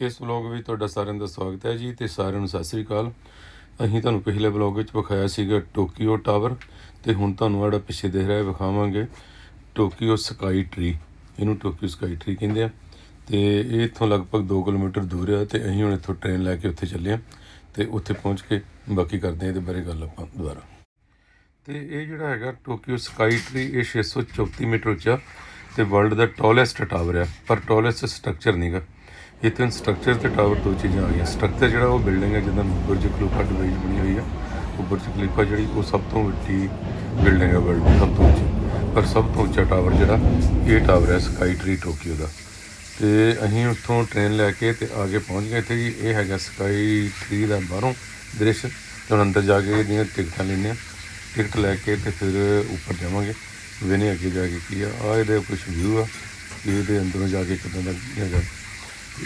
ਇਸ ਵਲੌਗ ਵਿੱਚ ਤੁਹਾਡਾ ਸਾਰਿਆਂ ਦਾ ਸਵਾਗਤ ਹੈ ਜੀ ਤੇ ਸਾਰਿਆਂ ਨੂੰ ਸਤਿ ਸ੍ਰੀ ਅਕਾਲ। ਅਸੀਂ ਤੁਹਾਨੂੰ ਪਿਛਲੇ ਵਲੌਗ ਵਿੱਚ ਵਿਖਾਇਆ ਸੀਗਾ ਟੋਕੀਓ ਟਾਵਰ ਤੇ ਹੁਣ ਤੁਹਾਨੂੰ ਆੜਾ ਪਿੱਛੇ ਦਿਖ ਰਿਹਾ ਹੈ ਵਿਖਾਵਾਂਗੇ ਟੋਕੀਓ ਸਕਾਈ ਟ੍ਰੀ। ਇਹਨੂੰ ਟੋਕੀਓ ਸਕਾਈ ਟਰੀ ਕਹਿੰਦੇ ਆ ਤੇ ਇਹ ਇੱਥੋਂ ਲਗਭਗ 2 ਕਿਲੋਮੀਟਰ ਦੂਰ ਆ ਤੇ ਅਸੀਂ ਹੁਣ ਇੱਥੋਂ ਟ੍ਰੇਨ ਲੈ ਕੇ ਉੱਥੇ ਚੱਲੇ ਆ ਤੇ ਉੱਥੇ ਪਹੁੰਚ ਕੇ ਬਾਕੀ ਕਰਦੇ ਆ ਇਹਦੇ ਬਾਰੇ ਗੱਲ ਆਪਾਂ ਦੁਬਾਰਾ। ਤੇ ਇਹ ਜਿਹੜਾ ਹੈਗਾ ਟੋਕੀਓ ਸਕਾਈ ਟਰੀ ਇਹ 634 ਮੀਟਰ ਉੱਚਾ ਤੇ ਵਰਲਡ ਦਾ ਟਾਲੈਸਟ ਟਾਵਰ ਆ, ਪਰ ਟਾਲੈਸਟ ਸਟਰਕਚਰ ਨਹੀਂਗਾ ਇੱਥੇ ਹੁਣ ਸਟਰਕਚਰ ਤੇ ਟਾਵਰ ਦੋ ਚੀਜ਼ਾਂ ਆ ਗਈਆਂ ਸਟਰਕਚਰ ਜਿਹੜਾ ਉਹ ਬਿਲਡਿੰਗ ਹੈ, ਜਿੱਦਾਂ ਬੁਰਜ ਖਲੀਫਾ ਦੁਬਈ 'ਚ ਬਣੀ ਹੋਈ ਆ ਉਹ ਬੁਰਜ ਖਲੀਫਾ ਜਿਹੜੀ, ਉਹ ਸਭ ਤੋਂ ਵੱਡੀ ਬਿਲਡਿੰਗ ਹੈ ਵਰਲਡ ਦੀ, ਸਭ ਤੋਂ ਉੱਚੀ। ਪਰ ਸਭ ਤੋਂ ਉੱਚਾ ਟਾਵਰ ਜਿਹੜਾ, ਇਹ ਟਾਵਰ ਹੈ ਸਕਾਈ ਟ੍ਰੀ ਟੋਕੀਓ ਦਾ। ਤੇ ਅਸੀਂ ਉੱਥੋਂ ਟ੍ਰੇਨ ਲੈ ਕੇ ਤੇ ਆਗੇ ਪਹੁੰਚ ਗਏ ਇੱਥੇ ਜੀ। ਇਹ ਹੈਗਾ ਸਕਾਈ ਟਰੀ ਦਾ ਬਾਹਰੋਂ ਦ੍ਰਿਸ਼। ਤੇ ਹੁਣ ਅੰਦਰ ਜਾ ਕੇ ਇਹਦੀਆਂ ਟਿਕਟਾਂ ਲੈਣੇ ਆ ਟਿਕਟ ਲੈ ਕੇ ਤੇ ਫਿਰ ਉੱਪਰ ਜਾਵਾਂਗੇ। ਵੇਨੇ ਅੱਗੇ ਜਾ ਕੇ ਕੀ ਆ ਆ ਇਹਦੇ ਕੁਝ ਵਿਊ ਆ। ਕਿ ਇਹਦੇ ਅੰਦਰੋਂ ਜਾ ਕੇ ਕਿਦਾਂ ਦਾ ਹੈਗਾ।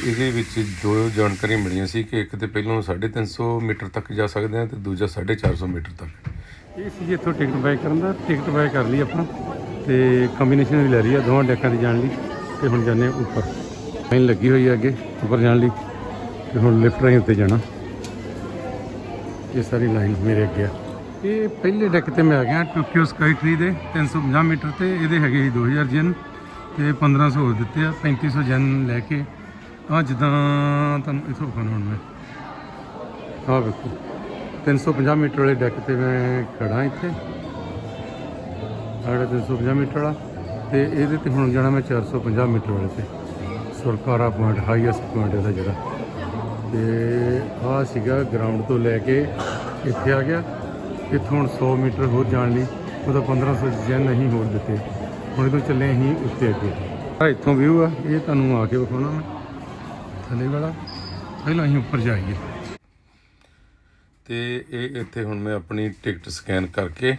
ਇਹਦੇ ਵਿੱਚ ਦੋ ਜਾਣਕਾਰੀ ਮਿਲੀਆਂ ਸੀ ਕਿ ਇੱਕ ਤੇ ਪਹਿਲਾਂ 350 ਮੀਟਰ ਤੱਕ ਜਾ ਸਕਦੇ ਆ ਤੇ ਦੂਜਾ 450 ਮੀਟਰ ਤੱਕ। ਇਹ ਸੀ ਜੀ ਇੱਥੋਂ ਟਿਕਟ ਬਾਈ ਕਰਨ ਦਾ, ਟਿਕਟ ਬਾਈ ਕਰ ਲਈ ਆਪਾਂ ਤੇ ਕੰਬੀਨੇਸ਼ਨ ਵੀ ਲੈ ਲਈ ਆ, ਦੋਵਾਂ ਡੈਕਾਂ ਦੀ ਜਾਣ ਲਈ ਤੇ ਹੁਣ ਜਾਂਦੇ ਹਾਂ ਉੱਪਰ। ਲਾਈਨ ਲੱਗੀ ਹੋਈ ਹੈ ਅੱਗੇ, ਉੱਪਰ ਜਾਣ ਲਈ ਤੇ ਹੁਣ ਲਿਫਟ ਰਾਹੀਂ ਉੱਤੇ ਜਾਣਾ। ਇਹ ਸਾਰੀ ਲਾਈਨ ਮੇਰੇ ਅੱਗੇ ਆ। ਇਹ ਪਹਿਲੇ ਡੈਕ ਤੇ ਮੈਂ ਆ ਗਿਆ, ਟੋਕੀਓ ਸਕਾਈ ਟ੍ਰੀ ਦੇ 350 ਮੀਟਰ ਤੇ, ਇਹਦੇ ਹੈਗੇ ਸੀ 2000 ਜਨ ਤੇ 1500 ਹੋਰ ਦਿੱਤੇ ਆ 3500 ਜਨ ਲੈ ਕੇ ਆ ਜਿੱਦਾਂ ਤੁਹਾਨੂੰ ਇਥੋਂ ਵਿਖਾਉਣਾ ਹੁਣ ਮੈਂ। ਆਹ ਵੇਖੋ 350 ਮੀਟਰ ਵਾਲੇ ਡੈਕ ਤੇ ਮੈਂ ਖੜਾ ਇੱਥੇ। ਆੜਾ 350 ਮੀਟਰ ਵਾਲਾ, ਤੇ ਇਹਦੇ ਤੇ ਹੁਣ ਜਾਣਾ ਮੈਂ 450 ਮੀਟਰ ਵਾਲੇ ਤੇ। ਸੁਰਕਾਰਾ ਪੁਆਇੰਟ ਹਾਈਐਸਟ ਪੁਆਇੰਟ ਇਹਦਾ ਜਿਹੜਾ। ਤੇ ਆਹ ਸੀਗਾ ਗਰਾਊਂਡ ਤੋਂ ਲੈ ਕੇ ਇੱਥੇ ਆ ਗਿਆ। ਇੱਥੋਂ ਹੁਣ 100 ਮੀਟਰ ਹੋਰ ਜਾਣ ਲਈ, ਉਹਦਾ 1500 ਜਨ ਨਹੀਂ ਹੋਰ ਦਿੱਤੇ। ਹੁਣ ਇਦੋਂ ਚੱਲੇ ਅਸੀਂ ਉੱਤੇ ਅੱਗੇ। ਆ ਇੱਥੋਂ ਵਿਊ ਆ, ਇਹ ਤੁਹਾਨੂੰ ਆ ਕੇ ਵਿਖਾਉਣਾ ਮੈਂ। ਥੱਲੇ ਵਾਲਾ ਪਹਿਲਾਂ ਅਸੀਂ ਉੱਪਰ ਜਾਈਏ। ਤੇ ਇਹ ਇੱਥੇ ਹੁਣ ਮੈਂ ਆਪਣੀ ਟਿਕਟ ਸਕੈਨ ਕਰਕੇ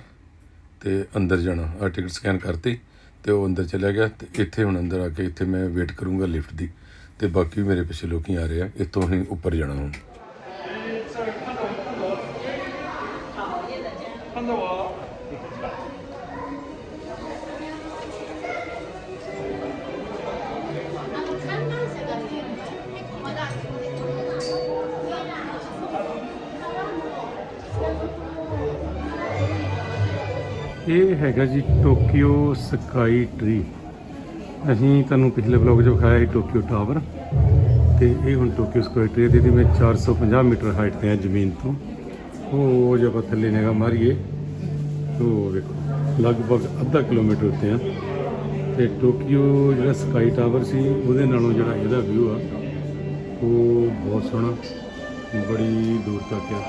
ਤੇ ਅੰਦਰ ਜਾਣਾ ਆ ਟਿਕਟ ਸਕੈਨ ਕਰਤੀ ਤੇ ਉਹ ਅੰਦਰ ਚਲਾ ਗਿਆ ਤੇ ਇੱਥੇ ਹੁਣ ਅੰਦਰ ਆ ਕੇ ਇੱਥੇ ਮੈਂ ਵੇਟ ਕਰੂੰਗਾ ਲਿਫਟ ਦੀ ਤੇ ਬਾਕੀ ਵੀ ਮੇਰੇ ਪਿੱਛੇ ਲੋਕੀ ਆ ਰਹੇ ਆ ਇੱਥੋਂ ਹੀ ਉੱਪਰ ਜਾਣਾ ਹੁਣ। ਇਹ ਹੈਗਾ ਜੀ ਟੋਕੀਓ ਸਕਾਈ ਟ੍ਰੀ। ਅਸੀਂ ਤੁਹਾਨੂੰ ਪਿਛਲੇ ਵਲੌਗ 'ਚ ਵਿਖਾਇਆ ਸੀ ਟੋਕੀਓ ਟਾਵਰ। ਤੇ ਇਹ ਹੁਣ ਟੋਕੀਓ ਸਕਾਈ ਟਰੀ ਦੀ ਮੈਂ 450 ਮੀਟਰ ਹਾਈਟ ਤੇ ਆ ਜ਼ਮੀਨ ਤੋਂ। ਉਹ ਜੇ ਆਪਾਂ ਥੱਲੇ ਨਿਗਾਹ ਮਾਰੀਏ ਉਹ ਵੇਖੋ, ਲਗਭਗ ਅੱਧਾ ਕਿਲੋਮੀਟਰ ਉੱਤੇ ਆ। ਤੇ ਟੋਕੀਓ ਜਿਹੜਾ ਸਕਾਈ ਟਾਵਰ ਸੀ, ਉਹਦੇ ਨਾਲੋਂ ਜਿਹੜਾ ਇਹਦਾ ਵਿਊ ਆ, ਉਹ ਬਹੁਤ ਸੋਹਣਾ, ਬੜੀ ਦੂਰ ਤੱਕ ਆ।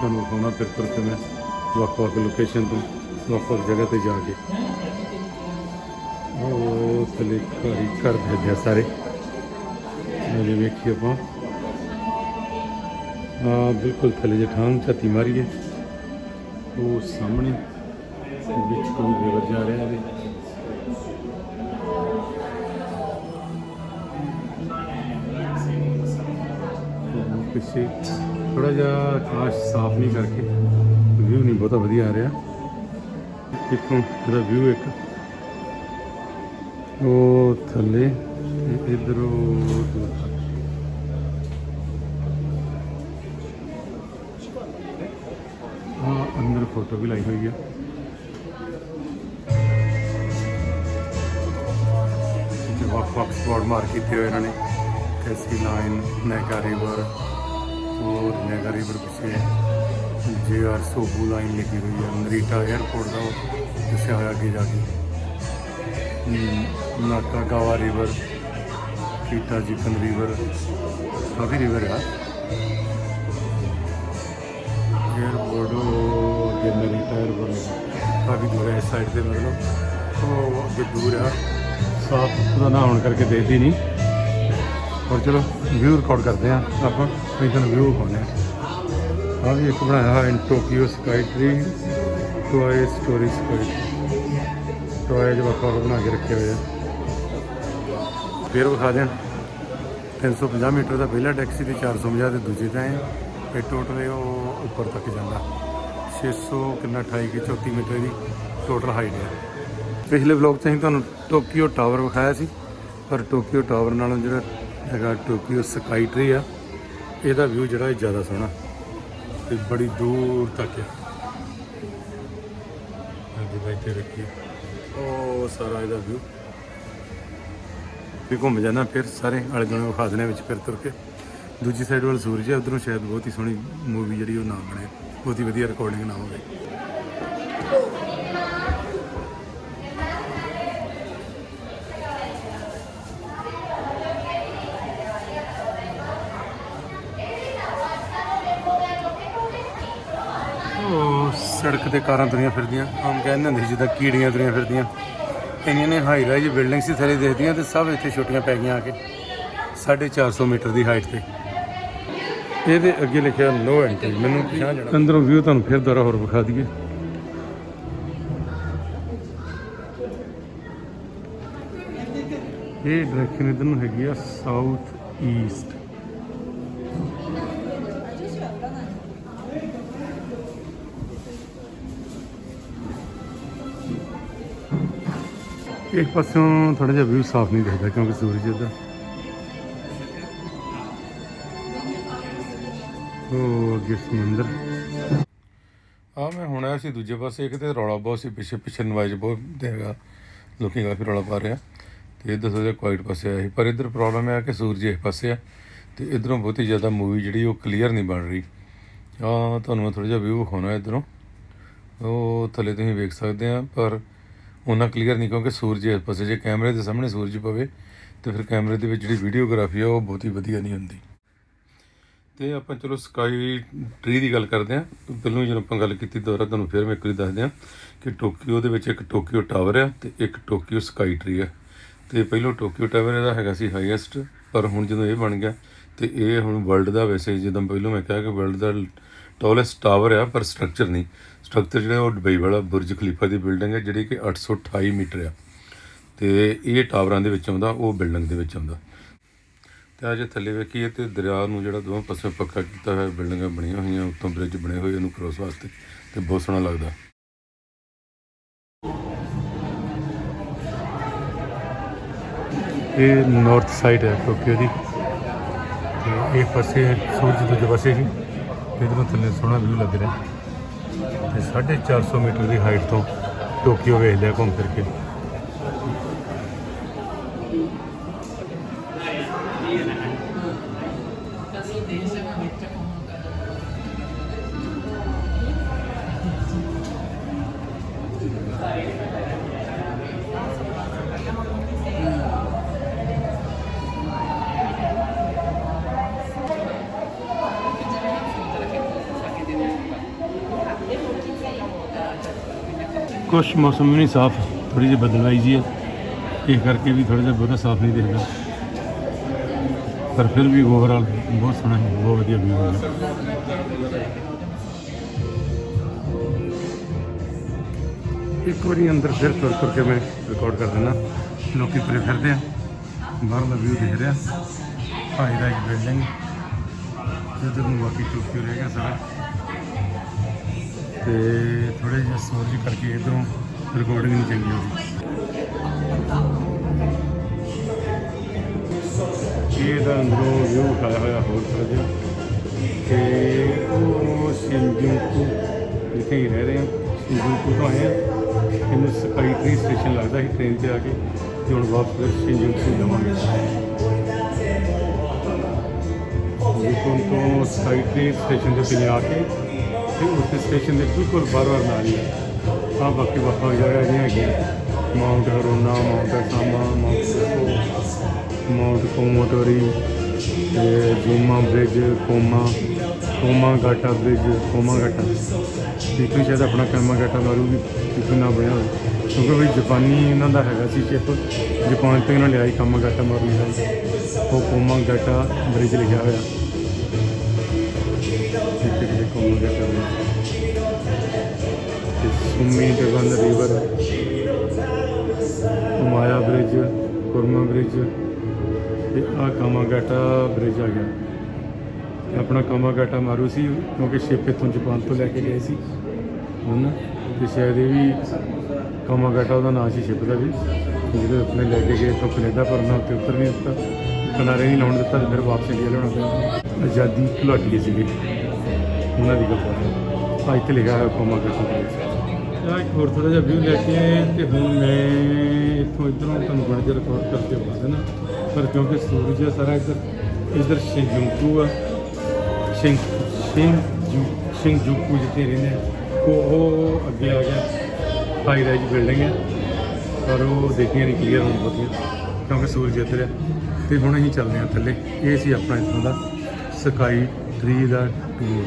ਤੁਹਾਨੂੰ ਵਿਖਾਉਣਾ ਫਿਰ ਤੁਰ ਮੈਂ ਵੱਖ-ਵੱਖ ਲੋਕੇਸ਼ਨ ਤੋਂ। ਵੱਖ-ਵੱਖ ਜਗ੍ਹਾ ਤੇ ਜਾ ਕੇ। ਉਹ ਥੱਲੇ ਘਰ ਹੀ ਘਰ ਦੇ ਸਾਰੇ। ਅਜੇ ਵੇਖੀਏ ਆਪਾਂ। ਆ, ਬਿਲਕੁਲ ਥੱਲੇ ਜੇ ਠਾਂ ਛਾਤੀ ਮਾਰੀਏ ਉਹ ਸਾਹਮਣੇ ਵਿੱਚ ਕੋਈ ਰਿਵਰ ਜਾ ਰਿਹਾ ਇਹਦੇ ਪਿੱਛੇ ਥੋੜਾ ਜਿਹਾ ਆਕਾਸ਼ ਸਾਫ਼ ਨਹੀਂ ਕਰਕੇ ਵਿਊ ਨਹੀਂ ਬਹੁਤਾ ਵਧੀਆ ਆ ਰਿਹਾ। ਇੱਥੋਂ ਇਹਦਾ ਵਿਊ ਇੱਕ। ਉਹ ਥੱਲੇ ਤੇ ਇਧਰੋਂ ਹਾਂ ਅੰਦਰ ਫੋਟੋ ਵੀ ਲਾਈ ਹੋਈ ਹੈ ਵੱਖ ਵੱਖ ਸਪੌਟ ਮਾਰਕ ਕੀਤੇ ਹੋਏ ਇਹਨਾਂ ਨੇ। ਕੈਸੀ ਲਾਈਨ, ਨੈਗਾ ਰਿਵਰ ਔਰ ਨੈਗਾ ਰਿਵਰ ਪਿੱਛੇ। ਜੇ ਆਰ ਸੋਬੂ ਲਾਈਨ ਲੱਗੀ ਹੋਈ ਹੈ ਨਰੀਟਾ 에ਅਰਪੋਰਟ ਦਾ ਉਸੇ ਹੋਇਆ ਅੱਗੇ ਜਾ ਕੇ ਨਾਕਾ ਗਾਵਾ ਰਿਵਰ ਕੀਟਾ ਜੀਕਨ ਰਿਵਰ ਕਾਫੀ ਰਿਵਰ ਆ एयरपोर्ट ये नरीटा एयरपोर्ट काफ़ी दूर है इस साइड से मतलब तो अभी दूर है साफ सुथरा ना होने करके देती नहीं और चलो व्यू रिकॉर्ड करते हैं आप कहीं व्यू रिकॉर्ड है ਆ ਆ ਵੀ ਇੱਕ ਬਣਾਇਆ ਹੋਇਆ in Tokyo sky tree toy story sky toy ਜਿਹਾ ਵੱਖ ਵੱਖ ਬਣਾ ਕੇ ਰੱਖੇ ਹੋਏ ਆ ਫਿਰ ਵਿਖਾ ਦੇਣ 350 ਮੀਟਰ ਦਾ ਪਹਿਲਾ ਟੈਕਸੀ ਤੇ 450 ਦੇ ਦੂਜੇ ਦਾ ਹੈ। ਇਹ ਟੋਟਲ ਉਹ ਉੱਪਰ ਤੱਕ ਜਾਂਦਾ। 600 ਕਿੰਨਾ 28 ਕਿ 34 ਮੀਟਰ ਦੀ ਟੋਟਲ ਹਾਈਟ ਹੈ। ਪਿਛਲੇ ਵਲੌਗ 'ਚ ਅਸੀਂ ਤੁਹਾਨੂੰ ਟੋਕੀਓ ਟਾਵਰ ਵਿਖਾਇਆ ਸੀ। ਪਰ ਟੋਕੀਓ ਟਾਵਰ ਨਾਲੋਂ ਜਿਹੜਾ ਹੈਗਾ ਟੋਕੀਓ ਸਕਾਈ ਟਰੀ ਆ, ਇਹਦਾ ਵਿਊ ਜਿਹੜਾ ਇਹ ਜ਼ਿਆਦਾ ਸੋਹਣਾ। ਤੇ ਬੜੀ ਦੂਰ ਤੱਕ ਆ। ਅੱਗੇ ਬੈਠੇ ਰੱਖੀ। ਉਹ ਸਾਰਾ ਇਹਦਾ ਵਿਊ ਵੀ ਘੁੰਮ ਜਾਣਾ ਫਿਰ ਸਾਰੇ ਆਲੇ ਦੁਆਲੇ ਵਿਖਾ ਵਿੱਚ ਫਿਰ ਤੁਰ ਕੇ। ਦੂਜੀ ਸਾਈਡ ਵੱਲ ਸੂਰਜ ਹੈ ਉਧਰੋਂ ਸ਼ਾਇਦ ਬਹੁਤ ਹੀ ਸੋਹਣੀ ਮੂਵੀ ਜਿਹੜੀ ਉਹ ਨਾ ਬਣੇ। ਬਹੁਤ ਹੀ ਵਧੀਆ ਰਿਕਾਰਡਿੰਗ ਨਾ ਹੋਵੇ ਉਹ ਸੜਕ ਕਾਰਾਂ ਤੁਰੀਆਂ ਫਿਰਦੀਆਂ, ਆਮ ਕਹਿੰਦੇ ਹੁੰਦੇ ਸੀ ਜਿੱਦਾਂ ਕੀੜੀਆਂ ਤੁਰੀਆਂ ਫਿਰਦੀਆਂ। ਇੰਨੀਆਂ ਨੇ ਹਾਈ ਰਾਈਜ਼ ਬਿਲਡਿੰਗਸ ਸੀ ਥੱਲੇ ਦੇਖਦੀਆਂ ਤੇ ਸਭ ਇੱਥੇ ਛੋਟੀਆਂ ਪੈ ਗਈਆਂ ਆ ਕੇ 450 ਮੀਟਰ ਦੀ ਹਾਈਟ ਤੇ। ਇਹਦੇ ਅੱਗੇ ਲਿਖਿਆ ਨੋ ਐਂਟਰੀ ਮੈਨੂੰ ਅੰਦਰੋਂ ਵਿਊ ਤੁਹਾਨੂੰ ਫਿਰ ਦੁਬਾਰਾ ਹੋਰ ਵਿਖਾ ਦਈਏ। ਇਹ ਡਾਇਰੈਕਸ਼ਨ ਇਧਰ ਨੂੰ ਹੈਗੀ ਆ ਸਾਊਥ ਈਸਟ ਇੱਕ ਪਾਸਿਓਂ ਥੋੜਾ ਜਿਹਾ ਵਿਊ ਸਾਫ਼ ਨਹੀਂ ਦਿਖਦਾ ਕਿਉਂਕਿ ਸੂਰਜ ਇੱਧਰ। ਉਹ ਅੱਗੇ ਸਮੁੰਦਰ। ਆ ਮੈਂ ਹੁਣ ਆਇਆ ਸੀ ਦੂਜੇ ਪਾਸੇ, ਇੱਕ ਤੇ ਰੌਲਾ ਬਹੁਤ ਸੀ, ਪਿੱਛੇ ਪਿੱਛੇ ਨਵਾਜ਼ ਬਹੁਤ ਦੇਗਾ। ਲੋਕੀ ਕਾਫੀ ਰੌਲਾ ਪਾ ਰਿਹਾ ਤੇ ਇੱਧਰ ਥੋੜ੍ਹਾ ਕੁਆਇਟ ਪਾਸੇ ਆਇਆ ਸੀ। ਪਰ ਇੱਧਰ ਪ੍ਰੋਬਲਮ ਹੈ ਕਿ ਸੂਰਜ ਇਸ ਪਾਸੇ ਆ ਤੇ ਇਧਰੋਂ ਬਹੁਤੀ ਜ਼ਿਆਦਾ ਮੂਵੀ ਜਿਹੜੀ ਉਹ ਕਲੀਅਰ ਨਹੀਂ ਬਣ ਰਹੀ। ਆ ਤੁਹਾਨੂੰ ਮੈਂ ਥੋੜਾ ਜਿਹਾ ਵਿਊ ਵਿਖਾਉਣਾ ਇਧਰੋਂ। ਉਹ ਥੱਲੇ ਤੁਸੀਂ ਵੇਖ ਸਕਦੇ ਆ, ਪਰ ਉਹਨਾਂ ਕਲੀਅਰ ਨਹੀਂ, ਕਿਉਂਕਿ ਸੂਰਜ ਇਸ ਪਾਸੇ ਜੇ ਕੈਮਰੇ ਦੇ ਸਾਹਮਣੇ ਸੂਰਜ ਪਵੇ, ਤੇ ਫਿਰ ਕੈਮਰੇ ਦੇ ਵਿੱਚ ਜਿਹੜੀ ਵੀਡੀਓਗ੍ਰਾਫੀ ਆ, ਉਹ ਬਹੁਤ ਹੀ ਵਧੀਆ ਨਹੀਂ ਹੁੰਦੀ। ਤੇ ਆਪਾਂ ਚਲੋ ਸਕਾਈ ਟਰੀ ਦੀ ਗੱਲ ਕਰਦੇ ਹਾਂ। ਪਹਿਲਾਂ ਜਦੋਂ ਆਪਾਂ ਗੱਲ ਕੀਤੀ, ਦੁਬਾਰਾ ਤੁਹਾਨੂੰ ਫਿਰ ਮੈਂ ਇੱਕ ਵਾਰੀ ਦੱਸ ਦਿਆਂ ਕਿ ਟੋਕੀਓ ਦੇ ਵਿੱਚ ਇੱਕ ਟੋਕੀਓ ਟਾਵਰ ਆ ਤੇ ਇੱਕ ਟੋਕੀਓ ਸਕਾਈ ਟਰੀ ਆ। ਤੇ ਪਹਿਲਾਂ ਟੋਕੀਓ ਟਾਵਰ ਇਹਦਾ ਹੈਗਾ ਸੀ ਹਾਈਐਸਟ ਪਰ ਹੁਣ ਜਦੋਂ ਇਹ ਬਣ ਗਿਆ, ਤੇ ਇਹ ਹੁਣ ਵਰਲਡ ਦਾ ਵੈਸੇ ਜਦੋਂ ਪਹਿਲਾਂ ਮੈਂ ਕਿਹਾ ਕਿ ਵਰਲਡ ਦਾ ਟਾਲੈਸਟ ਟਾਵਰ ਆ, ਪਰ ਸਟਰਕਚਰ ਨਹੀਂ। ਸਟਰਕਚਰ ਜਿਹੜਾ ਉਹ ਦੁਬਈ ਵਾਲਾ ਬੁਰਜ ਖਲੀਫਾ ਦੀ ਬਿਲਡਿੰਗ ਹੈ, ਜਿਹੜੀ ਕਿ 828 ਮੀਟਰ ਆ। ਤੇ ਇਹ ਟਾਵਰਾਂ ਦੇ ਵਿੱਚ ਆਉਂਦਾ, ਉਹ ਬਿਲਡਿੰਗ ਦੇ ਵਿੱਚ ਆਉਂਦਾ। ਤੇ ਜੇ ਥੱਲੇ ਵੇਖੀਏ ਤੇ ਦਰਿਆ ਨੂੰ ਜਿਹੜਾ ਦੋਵਾਂ ਪਾਸੇ ਪੱਕਾ ਕੀਤਾ ਹੋਇਆ ਬਿਲਡਿੰਗਾਂ ਬਣੀਆਂ ਹੋਈਆਂ, ਉੱਤੋਂ ਬ੍ਰਿਜ ਬਣੇ ਹੋਏ, ਉਹਨੂੰ ਕ੍ਰੋਸ ਵਾਸਤੇ, ਤੇ ਬਹੁਤ ਸੋਹਣਾ ਲੱਗਦਾ। ਇਹ ਨਾਰਥ ਸਾਈਡ ਹੈ ਟੋਕੀਓ ਦੀ। ਤੇ ਇਹ ਪਾਸੇ ਸੂਰਜ ਦੂਜੇ ਪਾਸੇ ਜੀ। ਇਧਰੋਂ ਥੱਲੇ ਸੋਹਣਾ ਵਿਊ ਲੱਗ ਰਿਹਾ। 450 ਮੀਟਰ ਦੀ ਹਾਈਟ ਤੋਂ ਟੋਕੀਓ ਵੇਖ ਲਿਆ ਘੁੰਮ ਫਿਰ ਕੇ। ਕੁਛ ਮੌਸਮ ਵੀ ਨਹੀਂ ਸਾਫ਼ ਥੋੜੀ ਜਿਹੀ ਬਦਲਵਾਈ ਜੀ ਹੈ। ਇਸ ਕਰਕੇ ਵੀ ਥੋੜਾ ਜਿਹਾ ਬਹੁਤਾ ਸਾਫ਼ ਨਹੀਂ ਦਿਖਦਾ। ਪਰ ਫਿਰ ਵੀ ਓਵਰਆਲ ਬਹੁਤ ਸੋਹਣਾ ਹੈ, ਬਹੁਤ ਵਧੀਆ ਵਿਊ ਹੈ। ਇੱਕ ਵਾਰੀ ਅੰਦਰ ਫਿਰ ਤੁਰ ਤੁਰ ਕੇ ਮੈਂ ਰਿਕਾਰਡ ਕਰ ਦਿੰਦਾ। ਲੋਕੀ ਪਰੇ ਫਿਰਦੇ ਆ ਬਾਹਰਲਾ ਵਿਊ ਦਿਖ ਰਿਹਾ। ਹਾਈ ਰਾਈਜ਼ ਬਿਲਡਿੰਗ ਜਿੱਧਰ ਨੂੰ ਬਾਕੀ ਚੁੱਕ ਟੋਕੀਓ ਰਹਿ ਗਿਆ ਸਾਰਾ। ਤੇ ਥੋੜੇ ਜਿਹਾ ਸੋਚ ਕਰਕੇ ਇਧਰੋਂ ਰਿਕਾਰਡਿੰਗ ਨਹੀਂ ਚੰਗੀ ਹੋ ਰਹੀ ਇਹ ਦਾ ਅੰਦਰੋਂ ਵਿਊ ਖਾਇਆ ਹੋਇਆ ਹੋਰ ਥੋੜਾ ਜਿਹਾ। ਤੇ ਉਹ ਸਿੰਜੂਕੂ ਜਿੱਥੇ ਹੀ ਰਹਿ ਰਹੇ ਹਾਂ ਸਿੰਜੂਕੂ ਤੋਂ ਆਏ ਹਾਂ ਇਹਨੂੰ ਸਕਾਈ ਟ੍ਰੀ ਸਟੇਸ਼ਨ ਲੱਗਦਾ ਸੀ ਟ੍ਰੇਨ 'ਤੇ ਆ ਕੇ, ਤੇ ਹੁਣ ਵਾਪਸ ਸਿੰਜੂਕੂ ਜਾਵਾਂਗੇ। ਜਿੱਥੋਂ ਤੋਂ ਸਕਾਈ ਟਰੀ ਸਟੇਸ਼ਨ 'ਤੇ ਉੱਤੇ ਆ ਕੇ ਤੇ ਉੱਥੇ ਸਟੇਸ਼ਨ ਦੇ ਬਿਲਕੁਲ ਬਾਰ-ਬਾਰ ਨਾਲ ਹੀ ਆ। ਆਹ ਬਾਕੀ ਵੱਖ ਵੱਖ ਜਗ੍ਹਾ ਜਿਹੜੀਆਂ ਹੈਗੀਆਂ ਮਾਊਂਟ ਹਰੋਨਾ ਮਾਊਂਟ ਸਾਮਾ ਮਾਊਂਟ ਮਾਊਂਟ ਕੋਮੋਟੋਰੀ ਤੇ ਜੂਮਾ ਬ੍ਰਿਜ ਕੋਮਾ ਕੋਮਾ ਗਾਟਾ ਬ੍ਰਿਜ ਕੋਮਾ ਘਾਟਾ ਇੱਥੇ ਸ਼ਾਇਦ ਆਪਣਾ ਕਾਮਾ ਗਾਟਾ ਮਾਰੂਗੀ ਇੱਥੇ ਨਾ ਬਣਿਆ ਹੋਵੇ। ਕਿਉਂਕਿ ਵੀ ਜਾਪਾਨੀ ਇਹਨਾਂ ਦਾ ਹੈਗਾ ਸੀ ਸ਼ਿਪ ਜਾਪਾਨ ਤੋਂ ਇਹਨਾਂ ਲਿਆਈ ਕਾਮਾ ਗਾਟਾ ਮਾਰੂਗੀ ਉਹ ਕੋਮਾ ਗਾਟਾ ਬ੍ਰਿਜ ਲਿਖਿਆ ਹੋਇਆ। ਤੇ ਸੁਮੀ ਡਗਨ ਰਿਵਰ। ਮਾਇਆ ਬ੍ਰਿਜ ਕੁਰਮਾ ਬ੍ਰਿਜ ਤੇ ਆ ਕਾਮਾਗਾਟਾ ਬ੍ਰਿਜ ਆ ਗਿਆ। ਆਪਣਾ ਕਾਮਾਗਾਟਾ ਮਾਰੂ ਸੀ ਕਿਉਂਕਿ ਸ਼ਿਪ ਇੱਥੋਂ ਜਾਪਾਨ ਤੋਂ ਲੈ ਕੇ ਗਏ ਸੀ। ਹੁਣ ਤੇ ਸ਼ਾਇਦ ਇਹ ਵੀ ਕਾਮਾਗਾਟਾ ਉਹਦਾ ਨਾਂ ਸੀ ਸ਼ਿਪ ਦਾ ਵੀ। ਜਿਹਦੇ ਆਪਣੇ ਲੈ ਕੇ ਗਏ, ਇੱਥੋਂ ਕੈਨੇਡਾ ਪਰ ਉਹਨਾਂ ਉੱਤੇ ਉਤਰ ਨਹੀਂ ਦਿੱਤਾ ਕਿਨਾਰੇ ਨਹੀਂ ਲਾਉਣ ਦਿੱਤਾ ਤੇ ਫਿਰ ਵਾਪਸ ਇੰਡੀਆ ਲਿਆਉਣਾ ਪਿਆ। ਆਜ਼ਾਦੀ ਘੁਲਾਟੀਏ ਸੀਗੇ। ਉਹਨਾਂ ਦੀ ਗੱਲ ਕਰ ਆ ਇੱਥੇ ਲਿਖਿਆ ਹੋਇਆ ਕੋਮਾ ਬ੍ਰਿਜ ਆ ਇੱਕ ਹੋਰ ਥੋੜਾ ਜਿਹਾ ਵਿਊ ਲੈ ਕੇ ਤੇ ਹੁਣ ਮੈਂ ਇੱਥੋਂ ਇਧਰੋਂ ਤੁਹਾਨੂੰ ਬਣ ਕੇ ਰਿਕਾਰਡ ਕਰਕੇ ਬਣਾ ਦੇਣਾ। ਪਰ ਕਿਉਂਕਿ ਸੂਰਜ ਹੈ ਸਾਰਾ ਇੱਧਰ ਇੱਧਰ ਸ਼ਿੰਜੂਕੂ ਆ। ਸ਼ਿੰਗ ਸ਼ਿੰਜੂ ਸ਼ਿੰਜੂਕੂ ਜਿੱਥੇ ਰਹਿੰਦੇ ਉਹ ਉਹ ਅੱਗੇ ਆ ਗਿਆ। ਹਾਈ ਰਾਈਜ਼ ਬਿਲਡਿੰਗ ਹੈ ਪਰ ਉਹ ਦੇਖੀਆਂ ਨਹੀਂ ਕਲੀਅਰ ਹੋਣੀ ਬਹੁਤੀਆਂ, ਕਿਉਂਕਿ ਸੂਰਜ ਇੱਧਰ ਹੈ ਤੇ ਹੁਣ ਅਸੀਂ ਚੱਲਦੇ ਹਾਂ ਥੱਲੇ। ਇਹ ਸੀ ਆਪਣਾ ਇੱਥੋਂ ਦਾ ਸਕਾਈ ਟਰੀ ਦਾ ਟੂਰ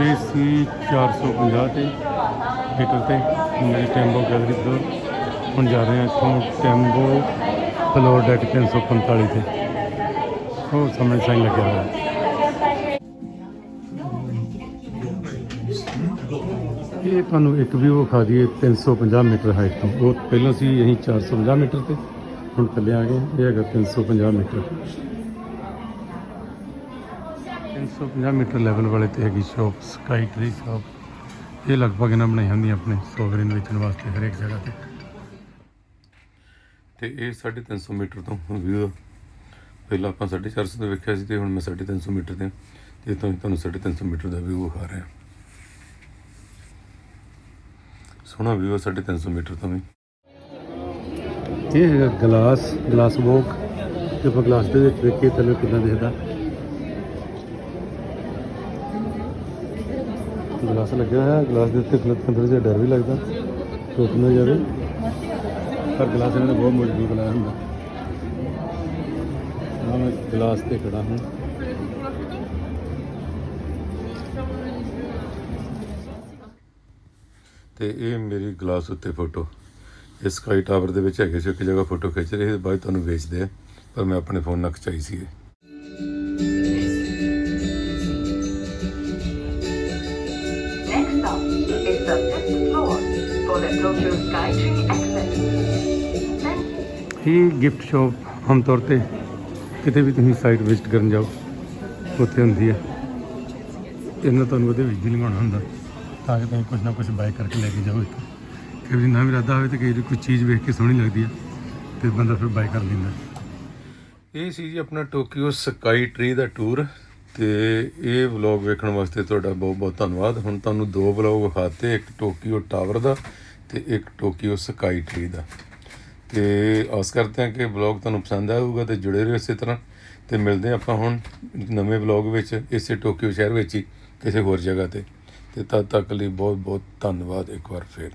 ਇਹ ਸੀ? 450 ਤੇ ਮੀਟਰ ਤੇ, ਮੇਰੀ ਟੈਂਬੋ ਗੈਲਰੀ ਤੋਂ ਹੁਣ ਜਾ ਰਹੇ ਹਾਂ ਇੱਥੋਂ ਟੈਂਬੋ ਫਲੋਰ ਡੈਕ 345 ਤੇ। ਉਹ ਸਾਹਮਣੇ ਸਾਈਨ ਲੱਗਿਆ ਹੋਇਆ। ਇਹ ਤੁਹਾਨੂੰ ਇੱਕ ਵੀ ਵਿਖਾ ਦਈਏ 350 ਮੀਟਰ ਹਾਈਟ ਤੋਂ। ਉਹ ਪਹਿਲਾਂ ਸੀ ਅਸੀਂ 450 ਮੀਟਰ ਤੇ, ਹੁਣ ਥੱਲੇ ਆ ਗਏ। ਇਹ ਹੈਗਾ 350 ਮੀਟਰ। 350 ਮੀਟਰ ਲੈਵਲ ਵਾਲੇ ਤੇ ਹੈਗੀ ਸ਼ਾਪ ਸਕਾਈ ਟਰੀ ਸ਼ਾਪ ਇਹ ਲਗਭਗ ਇਹਨਾਂ ਬਣਾਈ ਹੁੰਦੀਆਂ ਆਪਣੇ ਸੋਵਰਿਨ ਵੇਚਣ ਵਾਸਤੇ ਹਰੇਕ ਜਗ੍ਹਾ ਤੇ। ਤੇ ਇਹ 350 ਮੀਟਰ ਤੋਂ ਵਿਊ ਪਹਿਲਾਂ ਆਪਾਂ 450 ਤੇ ਵੇਖਿਆ ਸੀ ਤੇ ਹੁਣ ਮੈਂ 350 ਮੀਟਰ ਤੇ ਤੇ ਤੋਂ ਤੁਹਾਨੂੰ 350 ਮੀਟਰ ਦਾ ਵਿਊ ਵਿਖਾ ਰਿਹਾ। ਸੋਹਣਾ ਵਿਊ 350 ਮੀਟਰ ਤੋਂ ਵੀ। ਇਹ ਹੈਗਾ ਗਲਾਸ ਗਲਾਸ ਵੋਕ ਤੇ ਆਪਾਂ ਗਲਾਸ ਦੇ ਵਿੱਚ ਵੇਖੀਏ ਥੱਲੇ ਕਿੰਨਾ ਦਿਖਦਾ। ਗਲਾਸ ਲੱਗਿਆ ਹੋਇਆ, ਗਲਾਸ ਦੇ ਉੱਤੇ ਗਲਤ ਅੰਦਰ ਜਿਹਾ ਡਰ ਵੀ ਲੱਗਦਾ ਟੁੱਟ ਨਾ ਜਾਵੇ। ਪਰ ਗਲਾਸ ਇਹਨਾਂ ਨੇ ਬਹੁਤ ਮਜ਼ਬੂਤ ਬਣਾਇਆ ਹੁੰਦਾ। ਹਾਂ ਮੈਂ ਗਲਾਸ ਤੇ ਖੜਾ ਹਾਂ। ਤੇ ਇਹ ਮੇਰੀ ਗਲਾਸ ਉੱਤੇ ਫੋਟੋ। ਇਸ ਸਕਾਈ ਟਾਵਰ ਦੇ ਵਿੱਚ ਹੈਗੇ ਸੀ, ਇੱਕ ਜਗ੍ਹਾ ਫੋਟੋ ਖਿੱਚ ਰਹੇ ਬਾਅਦ 'ਚ ਤੁਹਾਨੂੰ ਵੇਚਦੇ ਆ, ਪਰ ਮੈਂ ਆਪਣੇ ਫੋਨ ਨਾਲ ਖਿਚਾਈ ਸੀ ਇਹ। Next stop is the fifth floor for the Tokyo Skytree exit. Thank you. ਇਹ ਗਿਫਟ ਸ਼ਾਪ ਆਮ ਤੌਰ ਤੇ ਕਿਤੇ ਵੀ ਤੁਸੀਂ ਸਾਈਟ ਵਿਜ਼ਿਟ ਕਰਨ ਜਾਓ ਉੱਥੇ ਹੁੰਦੀ ਹੈ ਇਹਨਾਂ ਤੁਹਾਨੂੰ ਉਹਦੇ ਵਿੱਚ ਹੀ ਲੰਘਾਉਣਾ ਹੁੰਦਾ ਤਾਂ ਕਿ ਤੁਸੀਂ ਕੁਝ ਨਾ ਕੁਝ ਬਾਏ ਕਰਕੇ ਲੈ ਕੇ ਜਾਓ ਇੱਥੋਂ ਕਈ ਵਾਰੀ ਨਾ ਵੀ ਇਰਾਦਾ ਹੋਵੇ ਤੇ ਕਈ ਵਾਰੀ ਕੋਈ ਚੀਜ਼ ਵੇਖ ਕੇ ਸੋਹਣੀ ਲੱਗਦੀ ਹੈ ਤੇ ਬੰਦਾ ਫਿਰ ਬਾਏ ਕਰ ਲੈਂਦਾ ਇਹ ਸੀ ਜੀ ਆਪਣਾ ਟੋਕੀਓ ਸਕਾਈ ਟਰੀ ਦਾ ਟੂਰ ਤੇ ਇਹ ਵਲੌਗ ਵੇਖਣ ਵਾਸਤੇ ਤੁਹਾਡਾ ਬਹੁਤ ਬਹੁਤ ਧੰਨਵਾਦ। ਹੁਣ ਤੁਹਾਨੂੰ ਦੋ ਵਲੌਗ ਵਿਖਾਤੇ, ਇੱਕ ਟੋਕੀਓ ਟਾਵਰ ਦਾ ਤੇ ਇੱਕ ਟੋਕੀਓ ਸਕਾਈ ਟਰੀ ਦਾ। ਤੇ ਆਸ ਕਰਦੇ ਹਾਂ ਕਿ ਵਲੌਗ ਤੁਹਾਨੂੰ ਪਸੰਦ ਆਇਆ ਹੋਊਗਾ ਤੇ ਜੁੜੇ ਰਹੋ ਇਸੇ ਤਰ੍ਹਾਂ। ਤੇ ਮਿਲਦੇ ਹਾਂ ਆਪਾਂ ਹੁਣ ਨਵੇਂ ਵਲੌਗ ਵਿੱਚ, ਇਸੇ ਟੋਕੀਓ ਸ਼ਹਿਰ ਵਿੱਚ ਹੀ, ਕਿਸੇ ਹੋਰ ਜਗ੍ਹਾ ਤੇ। ਤੇ ਤਦ ਤੱਕ ਲਈ ਬਹੁਤ ਬਹੁਤ ਧੰਨਵਾਦ ਇੱਕ ਵਾਰ ਫੇਰ।